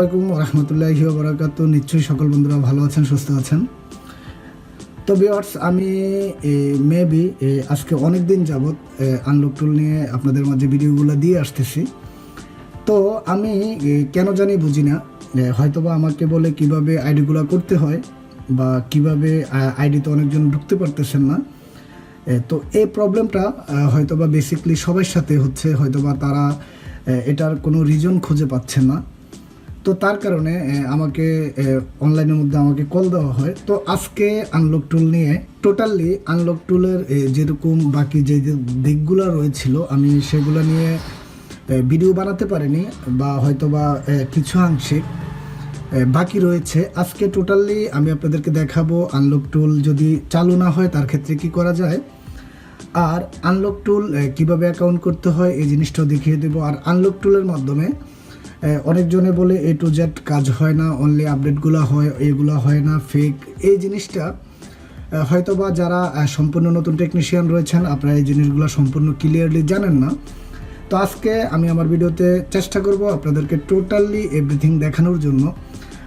রহমতুল্লাহি নিশ্চয়ই সকল বন্ধুরা ভালো আছেন, সুস্থ আছেন। তো বিয়ার্স আমি মেবি আজকে অনেক দিন যাবৎ আনলক টুল নিয়ে আপনাদের মাঝে ভিডিওগুলো দিয়ে আসতেছি। তো আমি কেন জানি বুঝি না হয়তোবা আমাকে বলে কীভাবে আইডিগুলো করতে হয় বা কীভাবে আইডিতে অনেকজন ঢুকতে পারতেছেন না। তো এই প্রবলেমটা হয়তোবা বেসিকলি সবার সাথে হচ্ছে, হয়তোবা তারা এটার কোনো রিজন খুঁজে পাচ্ছেন না। তো তার কারণে আমাকে অনলাইনের মধ্যে আমাকে কল দেওয়া হয়। তো আজকে আনলক টুল নিয়ে টোটালি আনলক টুলের যেরকম বাকি যে দিকগুলো রয়েছিল, আমি সেগুলো নিয়ে ভিডিও বানাতে পারিনি বা হয়তো বা কিছু আংশিক বাকি রয়েছে। আজকে টোটালি আমি আপনাদেরকে দেখাবো আনলক টুল যদি চালু না হয় তার ক্ষেত্রে কি করা যায়। আর আনলক টুল কীভাবে অ্যাকাউন্ট করতে হয় এই জিনিসটাও দেখিয়ে দেবো। আর আনলক টুলের মাধ্যমে অনেকজনে বলে এ টু জেড কাজ হয় না অনলি আপডেটগুলো হয়, এগুলো হয় না ফেক এই জিনিসটা হয়তো বা যারা সম্পূর্ণ নতুন টেকনিশিয়ান রয়েছেন, আপনারা এই জিনিসগুলো সম্পূর্ণ ক্লিয়ারলি জানেন না। তো আজকে আমি আমার ভিডিওতে চেষ্টা করব আপনাদেরকে টোটালি এভরিথিং দেখানোর জন্য।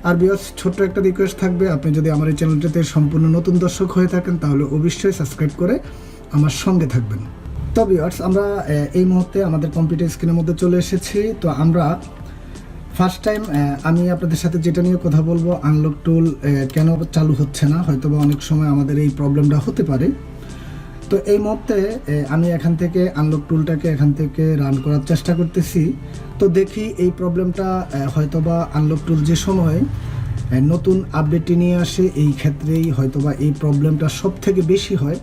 আর বিয়স ছোট্ট একটা রিকোয়েস্ট থাকবে, আপনি যদি আমার এই চ্যানেলটাতে সম্পূর্ণ নতুন দর্শক হয়ে থাকেন, তাহলে অবশ্যই সাবস্ক্রাইব করে আমার সঙ্গে থাকবেন। তো বিয়ার্স আমরা এই মুহূর্তে আমাদের কম্পিউটার স্ক্রিনের মধ্যে চলে এসেছি। তো আমরা ফার্স্ট টাইম আমি আপনাদের সাথে যেটা নিয়ে কথা বলব আনলক টুল কেন চালু হচ্ছে না হয়তো বা অনেক সময় আমাদের এই প্রবলেমটা হতে পারে। তো এই মুহূর্তে আমি এখান থেকে আনলক টুলটাকে এখান থেকে রান করার চেষ্টা করতেছি। তো দেখি এই প্রবলেমটা হয়তোবা আনলক টুল যে সময় নতুন আপডেটটি নিয়ে আসে, এই ক্ষেত্রেই হয়তোবা এই প্রবলেমটা সব থেকে বেশি হয়।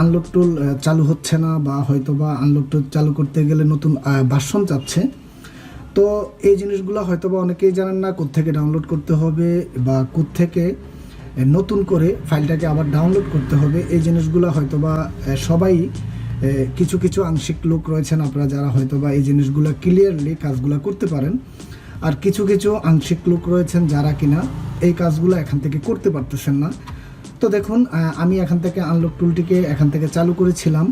আনলক টুল চালু হচ্ছে না বা হয়তোবা আনলক টুল চালু করতে গেলে নতুন ভার্সন চাচ্ছে। তো এই জিনিসগুলো হয়তো বা অনেকেই জানেন না, কোত্থেকে ডাউনলোড করতে হবে বা কোত্থেকে নতুন করে ফাইলটাকে আবার ডাউনলোড করতে হবে। এই জিনিসগুলো হয়তো বা সবাই কিছু কিছু আংশিক লোক রয়েছেন আপনারা যারা হয়তো বা এই জিনিসগুলো ক্লিয়ারলি কাজগুলো করতে পারেন। আর কিছু কিছু আংশিক লোক রয়েছেন যারা কিনা এই কাজগুলো এখান থেকে করতে পারতেছেন না। তো দেখুন আমি এখান থেকে আনলক টুলটিকে এখান থেকে চালু করেছিলাম।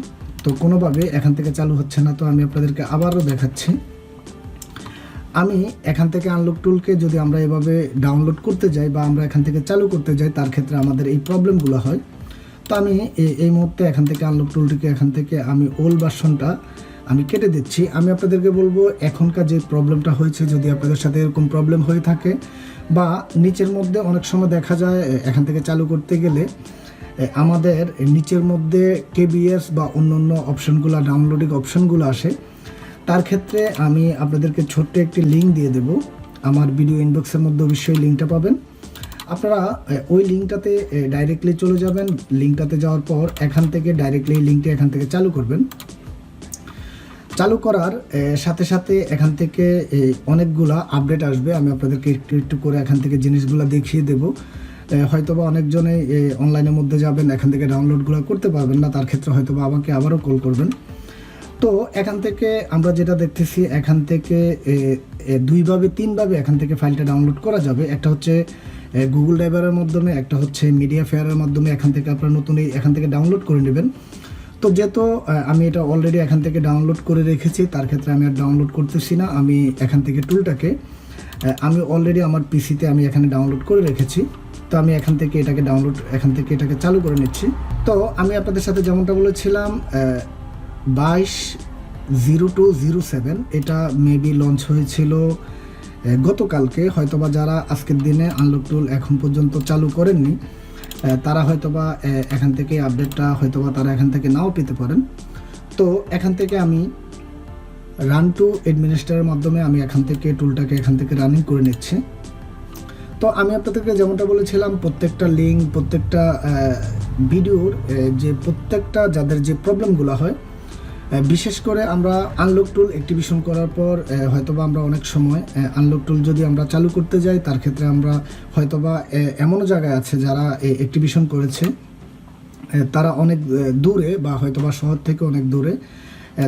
তো কোনোভাবে এখান থেকে চালু হচ্ছে না। তো আমি আপনাদেরকে আবারও দেখাচ্ছি। আমি এখান থেকে আনলক টুলকে যদি আমরা এভাবে ডাউনলোড করতে যাই বা আমরা এখান থেকে চালু করতে যাই, তার ক্ষেত্রে আমাদের এই প্রবলেমগুলো হয়। তো আমি এই মুহূর্তে এখান থেকে আনলক টুলটিকে এখান থেকে আমি ওল্ড ভার্সনটা আমি কেটে দিচ্ছি। আমি আপনাদেরকে বলব, এখনকার যে প্রবলেমটা হয়েছে, যদি আপনাদের সাথে এরকম প্রবলেম হয়ে থাকে বা নিচের মধ্যে অনেক সময় দেখা যায় এখান থেকে চালু করতে গেলে আমাদের নিচের মধ্যে কেবিএস বা অন্য অন্য অপশনগুলো ডাউনলোডিং অপশনগুলো আসে। তার ক্ষেত্রে আমি আপনাদেরকে ছোট্ট একটি লিঙ্ক দিয়ে দেব। আমার ভিডিও ইনবক্সের মধ্যে অবশ্যই লিঙ্কটা পাবেন। আপনারা ওই লিঙ্কটাতে ডাইরেক্টলি চলে যাবেন। লিঙ্কটাতে যাওয়ার পর এখান থেকে ডাইরেক্টলি লিঙ্কটা এখান থেকে চালু করবেন। চালু করার সাথে সাথে এখান থেকে অনেকগুলা আপডেট আসবে। আমি আপনাদেরকে একটু একটু করে এখান থেকে জিনিসগুলো দেখিয়ে দেব। হয়তোবা অনেকজনে অনলাইনের মধ্যে যাবেন, এখান থেকে ডাউনলোডগুলো করতে পারবেন না। তার ক্ষেত্রে হয়তোবা আমাকে আবারও কল করবেন। তো এখান থেকে আমরা যেটা দেখতেছি, এখান থেকে দুইভাবে, তিনভাবে এখান থেকে ফাইলটা ডাউনলোড করা যাবে। একটা হচ্ছে গুগল ড্রাইভারের মাধ্যমে, একটা হচ্ছে মিডিয়া ফেয়ারের মাধ্যমে এখান থেকে আপনারা নতুন এই এখান থেকে ডাউনলোড করে নেবেন। তো যেহেতু আমি এটা অলরেডি এখান থেকে ডাউনলোড করে রেখেছি, তার ক্ষেত্রে আমি আর ডাউনলোড করতেছি না, আমি এখান থেকে টুলটাকে আমি অলরেডি আমার পিসিতে আমি এখানে ডাউনলোড করে রেখেছি। তো আমি এখান থেকে এটাকে ডাউনলোড এখান থেকে এটাকে চালু করে নিচ্ছি। তো আমি আপনাদের সাথে যেমনটা বলেছিলাম বাইশ জিরো টু জিরো সেভেন। এটা মেবি লঞ্চ হয়েছিল গতকালকে। হয়তোবা যারা আজকের দিনে আনলক টুল এখন পর্যন্ত চালু করেননি তারা হয়তোবা এখান থেকে আপডেটটা হয়তোবা তারা এখান থেকে নাও পেতে পারেন। তো এখান থেকে আমি রান টু অ্যাডমিনিস্ট্রের মাধ্যমে আমি এখান থেকে টুলটাকে এখান থেকে রানিং করে নিচ্ছি। তো আমি আপনাদেরকে যেমনটা বলেছিলাম, প্রত্যেকটা লিঙ্ক প্রত্যেকটা ভিডিওর যে প্রত্যেকটা যাদের যে প্রবলেমগুলো হয় বিশেষ করে আমরা আনলক টুল অ্যাক্টিভেশন করার পর হয়তোবা আমরা অনেক সময় আনলক টুল যদি আমরা চালু করতে যাই, তার ক্ষেত্রে আমরা হয়তোবা এমনও জায়গায় আছে যারা অ্যাক্টিভেশন করেছে। তারা অনেক দূরে বা হয়তোবা শহর থেকে অনেক দূরে।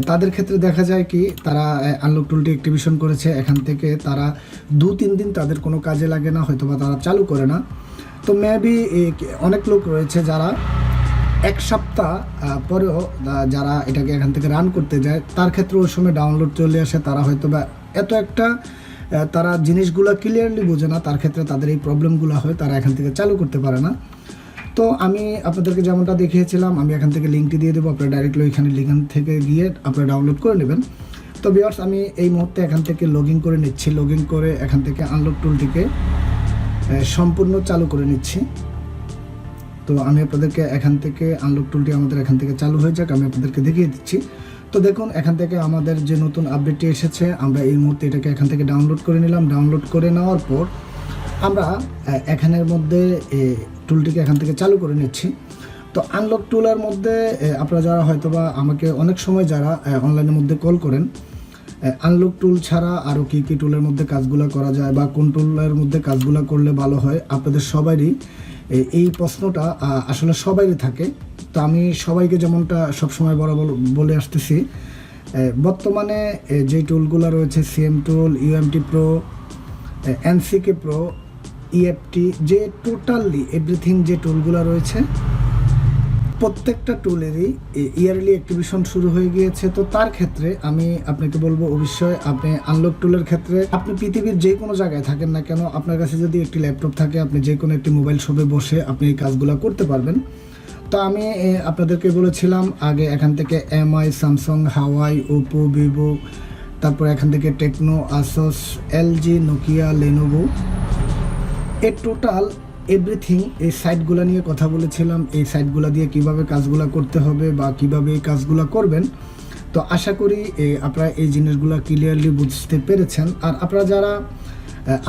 তাদের ক্ষেত্রে দেখা যায় কি, তারা আনলক টুলটি অ্যাক্টিভেশন করেছে, এখান থেকে তারা দু তিন দিন তাদের কোনো কাজে লাগে না, হয়তোবা তারা চালু করে না। তো মেবি অনেক লোক রয়েছে যারা এক সপ্তাহ পরেও যারা এটাকে এখান থেকে রান করতে যায়, তার ক্ষেত্রে ওই সময় ডাউনলোড চলে আসে। তারা হয়তো বা এত একটা তারা জিনিসগুলো ক্লিয়ারলি বোঝে না, তার ক্ষেত্রে তাদের এই প্রবলেমগুলো হয়, তারা এখান থেকে চালু করতে পারে না। তো আমি আপনাদেরকে যেমনটা দেখিয়েছিলাম, আমি এখান থেকে লিঙ্কটি দিয়ে দেবো, আপনারা ডাইরেক্টলি ওইখানে লিঙ্ক থেকে গিয়ে আপনারা ডাউনলোড করে নেবেন। তো বিয়ার্স আমি এই মুহূর্তে এখান থেকে লগ করে নিচ্ছি লগ করে এখান থেকে আনলক টুলটিকে সম্পূর্ণ চালু করে নিচ্ছি। তো আমি আপনাদেরকে এখান থেকে আনলক টুলটি আমাদের এখান থেকে চালু হয়ে যাক, আমি আপনাদেরকে দেখিয়ে দিচ্ছি। তো দেখুন, এখান থেকে আমাদের যে নতুন আপডেটটি এসেছে, আমরা এই মুহূর্তে এটাকে এখান থেকে ডাউনলোড করে নিলাম। ডাউনলোড করে নেওয়ার পর আমরা এখানের মধ্যে টুলটিকে এখান থেকে চালু করে নিচ্ছি। তো আনলক টুলের মধ্যে আপনারা যারা হয়তোবা আমাকে অনেক সময় যারা অনলাইনের মধ্যে কল করেন আনলক টুল ছাড়া আরও কী কী টুলের মধ্যে কাজগুলো করা যায় বা কোন টুলের মধ্যে কাজগুলো করলে ভালো হয়, আপনাদের সবারই এই প্রশ্নটা আসলে সবারই থাকে। তো আমি সবাইকে যেমনটা সবসময় বরাবর বলে আসতেছি বর্তমানে যে টুলগুলো রয়েছে CM tool UMT pro NCK pro EFT যে টোটালি এভরিথিং যে টুলগুলো রয়েছে প্রত্যেকটা টুলেরই ইয়ারলি অ্যাক্টিভেশন শুরু হয়ে গিয়েছে। তো তার ক্ষেত্রে আমি আপনাকে বলব অবশ্যই আপনি আনলক টুলের ক্ষেত্রে আপনি পৃথিবীর যে কোনো জায়গায় থাকেন না কেন, আপনার কাছে যদি একটি ল্যাপটপ থাকে, আপনি যে কোনো একটি মোবাইল শপে বসে আপনি এই কাজগুলো করতে পারবেন। তো আমি আপনাদেরকে বলেছিলাম, আগে এখান থেকে MI Samsung Huawei Oppo Vivo তারপর এখান থেকে Tecno Asus LG Nokia Lenovo এর টোটাল এভরিথিং এই সাইটগুলো নিয়ে কথা বলেছিলাম, এই সাইটগুলো দিয়ে কীভাবে কাজগুলো করতে হবে বা কীভাবে এই কাজগুলো করবেন। তো আশা করি আপনারা এই জিনিসগুলো ক্লিয়ারলি বুঝতে পেরেছেন। আর আপনারা যারা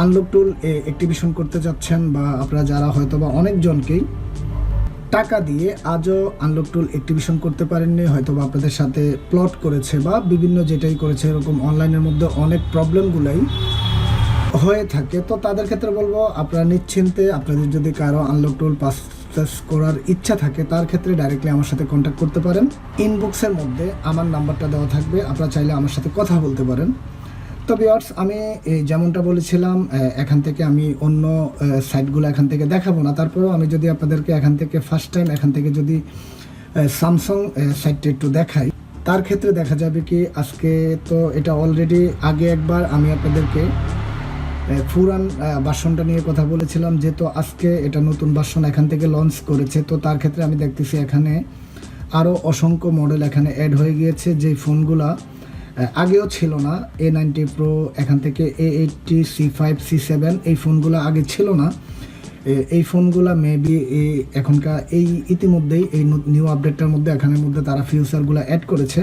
আনলক টুল অ্যাক্টিভেশন করতে যাচ্ছেন বা আপনারা যারা হয়তো বা অনেকজনকেই টাকা দিয়ে আজও আনলক টুল অ্যাক্টিভেশন করতে পারেননি হয়তো বা আপনাদের সাথে প্লট করেছে বা বিভিন্ন যেটাই করেছে, এরকম অনলাইনের মধ্যে অনেক প্রবলেমগুলাই হয়ে থাকে। তো তাদের ক্ষেত্রে বলব, আপনারা নিশ্চিন্তে আপনাদের যদি কারও আনলক টুল পারচেস করার ইচ্ছা থাকে, তার ক্ষেত্রে ডাইরেক্টলি আমার সাথে কন্ট্যাক্ট করতে পারেন। ইনবক্সের মধ্যে আমার নাম্বারটা দেওয়া থাকবে, আপনারা চাইলে আমার সাথে কথা বলতে পারেন। তো বিয়ার্স আমি এই যেমনটা বলেছিলাম এখান থেকে আমি অন্য সাইটগুলো এখান থেকে দেখাবো না। তারপরেও আমি যদি আপনাদেরকে এখান থেকে ফার্স্ট টাইম এখান থেকে যদি স্যামসাং সাইটটা একটু দেখাই, তার ক্ষেত্রে দেখা যাবে কি, আজকে তো এটা অলরেডি আগে একবার আমি আপনাদেরকে ফুরান বাসনটা নিয়ে কথা বলেছিলাম যে, তো আজকে এটা নতুন বাসন এখান থেকে লঞ্চ করেছে। তো তার ক্ষেত্রে আমি দেখতেছি এখানে আরও অসংখ্য মডেল এখানে অ্যাড হয়ে গিয়েছে যে ফোনগুলা আগেও ছিল না। এ নাইনটি প্রো এখান থেকে A eighty C five C seven এই ফোনগুলো আগে ছিল না। এই ফোনগুলো মেবি এই এখনকার এই ইতিমধ্যেই এই নিউ আপডেটটার মধ্যে এখানের মধ্যে তারা ফিউচারগুলো অ্যাড করেছে।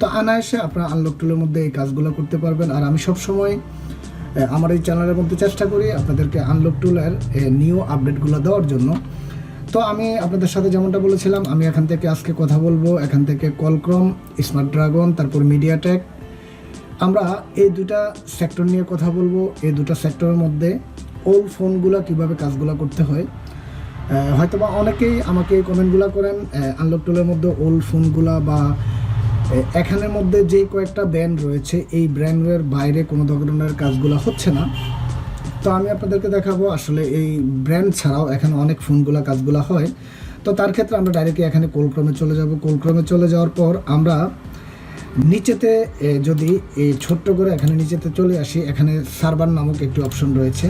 তো আনায়াসে আপনারা আনলক টুলের মধ্যে এই কাজগুলো করতে পারবেন। আর আমি সবসময় আমার এই চ্যানেলের মধ্যে চেষ্টা করি আপনাদেরকে আনলক টুলের নিউ আপডেটগুলো দেওয়ার জন্য। তো আমি আপনাদের সাথে যেমনটা বলেছিলাম, আমি এখান থেকে আজকে কথা বলব। এখান থেকে কলক্রম স্মার্ট ড্রাগন তারপর মিডিয়াটেক আমরা এই দুটা সেক্টর নিয়ে কথা বলব। এই দুটা সেক্টরের মধ্যে ওল্ড ফোনগুলো কীভাবে কাজগুলো করতে হয়। হয়তোবা অনেকেই আমাকে কমেন্টগুলো করেন আনলক টুলের মধ্যে ওল্ড ফোনগুলা বা এখানের মধ্যে যে কয়েকটা ব্র্যান্ড রয়েছে, এই ব্র্যান্ডের বাইরে কোনো ধরনের কাজগুলো হচ্ছে না। তো আমি আপনাদেরকে দেখাবো আসলে এই ব্র্যান্ড ছাড়াও এখানে অনেক ফোনগুলো কাজগুলো হয়। তো তার ক্ষেত্রে আমরা ডাইরেক্টলি এখানে কোলক্রমে চলে যাব। কোলক্রমে চলে যাওয়ার পর আমরা নিচেতে যদি এই ছোট্ট করে এখানে নিচেতে চলে আসি, এখানে সার্ভার নামক একটি অপশন রয়েছে।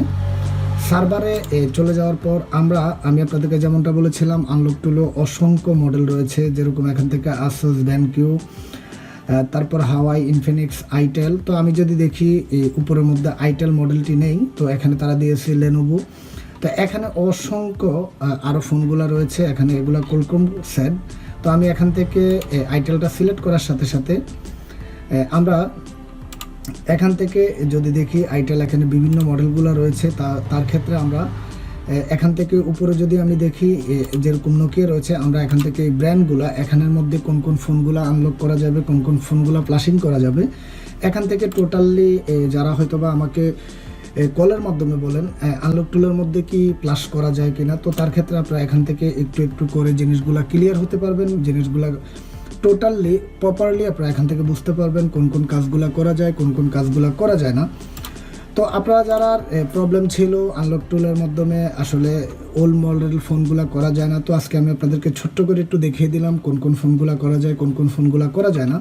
সার্ভারে চলে যাওয়ার পর আমরা, আমি আপনাদেরকে যেমনটা বলেছিলাম আনলক টুলো অসংখ্য মডেল রয়েছে, যেরকম এখান থেকে আসস ব্যানকিউ তারপর হাওয়াই, ইনফিনিক্স, আইটেল। তো আমি যদি দেখি উপরের মধ্যে আইটেল মডেলটি নেই, তো এখানে তারা দিয়েছে লেনোভো তো এখানে অসংখ্য আরও ফোনগুলো রয়েছে, এখানে এগুলো কোলকম সেট তো আমি এখান থেকে আইটেলটা সিলেক্ট করার সাথে সাথে আমরা এখান থেকে যদি দেখি, আইটেল এখানে বিভিন্ন মডেলগুলো রয়েছে, তা, তার ক্ষেত্রে আমরা এখান থেকে উপরে যদি আমি দেখি যেরকম নোকিয়া রয়েছে, আমরা এখান থেকে এই ব্র্যান্ডগুলো এখানের মধ্যে কোন কোন ফোনগুলো আনলক করা যাবে, কোন কোন ফোনগুলো প্লাসিং করা যাবে, এখান থেকে টোটালি যারা হয়তো বা আমাকে কলের মাধ্যমে বলেন আনলক টুলের মধ্যে কি প্লাস করা যায় কিনা, তো তার ক্ষেত্রে আপনারা এখান থেকে একটু একটু করে জিনিসগুলো ক্লিয়ার হতে পারবেন, জিনিসগুলো টোটালি প্রপারলি আপনারা এখান থেকে বুঝতে পারবেন কোন কোন কাজগুলো করা যায়, কোন কোন কাজগুলো করা যায় না। তো আপনারা যারা প্রবলেম ছিল আনলক টুলের মাধ্যমে আসলে ওল্ড মডেল ফোনগুলো করা যায় না, তো আজকে আমি আপনাদেরকে ছোট্ট করে একটু দেখিয়ে দিলাম কোন কোন ফোনগুলো করা যায়, কোন কোন ফোনগুলো করা যায় না।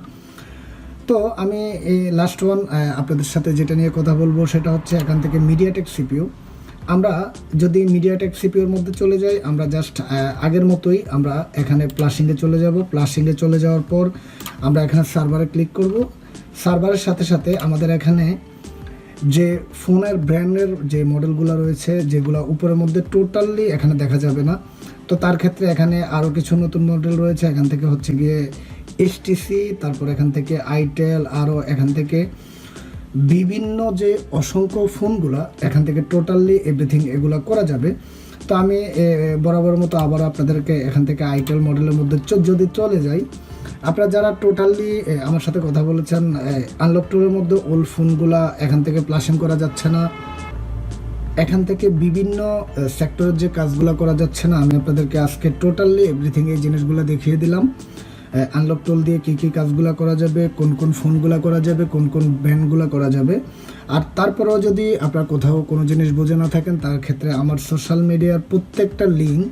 তো আমি এই লাস্ট ওয়ান আপনাদের সাথে যেটা নিয়ে কথা বলব সেটা হচ্ছে এখান থেকে মিডিয়াটেক সিপিইউ আমরা যদি মিডিয়াটেক সিপিওর মধ্যে চলে যাই, আমরা জাস্ট আগের মতোই আমরা এখানে প্লাসিংয়ে চলে যাব। প্লাসিংয়ে চলে যাওয়ার পর আমরা এখানে সার্ভারে ক্লিক করব। সার্ভারের সাথে সাথে আমাদের এখানে যে ফোনের ব্র্যান্ডের যে মডেলগুলো রয়েছে, যেগুলো উপরের মধ্যে টোটালি এখানে দেখা যাবে না। তো তার ক্ষেত্রে এখানে আরও কিছু নতুন মডেল রয়েছে। এখান থেকে হচ্ছে গিয়ে এসটিসি তারপর এখান থেকে আইটেল আরও এখান থেকে বিভিন্ন যে অসংখ্য ফোনগুলো, এখান থেকে টোটালি এভরিথিং এগুলো করা যাবে। তো আমি বরাবর মতো আবার আপনাদেরকে এখান থেকে আইটেল মডেলের মধ্যে যদি চলে যাই আপনারা যারা টোটালি আমার সাথে কথা বলেছেন আনলক টুরের মধ্যে ওল্ড ফোনগুলা এখান থেকে প্লাসিং করা যাচ্ছে না। এখান থেকে বিভিন্ন সেক্টরের যে কাজগুলো করা যাচ্ছে না, আমি আপনাদেরকে আজকে টোটালি এভরিথিং এই জিনিসগুলো দেখিয়ে দিলাম। আনলক টোল দিয়ে কী কী কাজগুলো করা যাবে, কোন কোন ফোনগুলো করা যাবে, কোন কোন ব্যান্ডগুলো করা যাবে। আর তারপরেও যদি আপনার কোথাও কোনো জিনিস বুঝে না থাকেন, তার ক্ষেত্রে আমার সোশ্যাল মিডিয়ার প্রত্যেকটা লিঙ্ক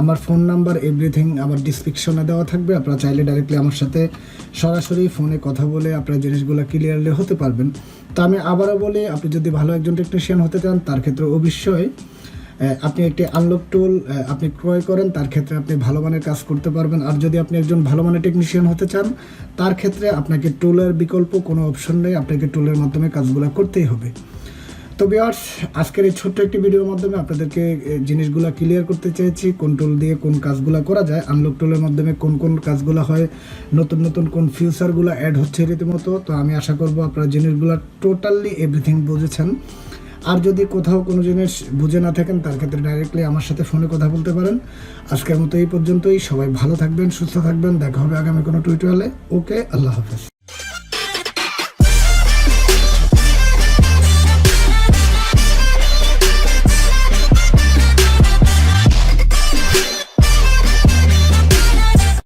আমার ফোন নাম্বার এভরিথিং আমার ডিসক্রিপশনে দেওয়া থাকবে। আপনারা চাইলে ডাইরেক্টলি আমার সাথে সরাসরি ফোনে কথা বলে আপনার জিনিসগুলো ক্লিয়ারলি হতে পারবেন। তো আমি আবারও বলি, আপনি যদি ভালো একজন টেকনিশিয়ান হতে চান, তার ক্ষেত্রে অবশ্যই আপনি একটি আনলক টুল আপনি ক্রয় করেন, তার ক্ষেত্রে আপনি ভালো মানের কাজ করতে পারবেন। আর যদি আপনি একজন ভালো মানের টেকনিশিয়ান হতে চান, তার ক্ষেত্রে আপনাকে টুলের বিকল্প কোনো অপশন নেই। আপনাকে টুলের মাধ্যমে কাজগুলো করতেই হবে। তো বিয়ার্স আজকের এই ছোট্ট একটি ভিডিওর মাধ্যমে আপনাদেরকে জিনিসগুলো ক্লিয়ার করতে চেয়েছি, কোন টুল দিয়ে কোন কাজগুলো করা যায় আনলক টুলের মাধ্যমে কোন কোন কাজগুলো হয়, নতুন নতুন কোন ফিউচারগুলো অ্যাড হচ্ছে রীতিমতো। তো আমি আশা করব আপনারা জিনিসগুলো টোটালি এভরিথিং বুঝেছেন। আর যদি কোথাও কোনো জিনিস বুঝে না থাকেন, তার ক্ষেত্রে ডাইরেক্টলি আমার সাথে ফোনে কথা বলতে পারেন। আজকের মতো এই পর্যন্তই। সবাই ভালো থাকবেন, সুস্থ থাকবেন। দেখা হবে আগামী কোনো টুইটারে ওকে আল্লাহ হাফেজ।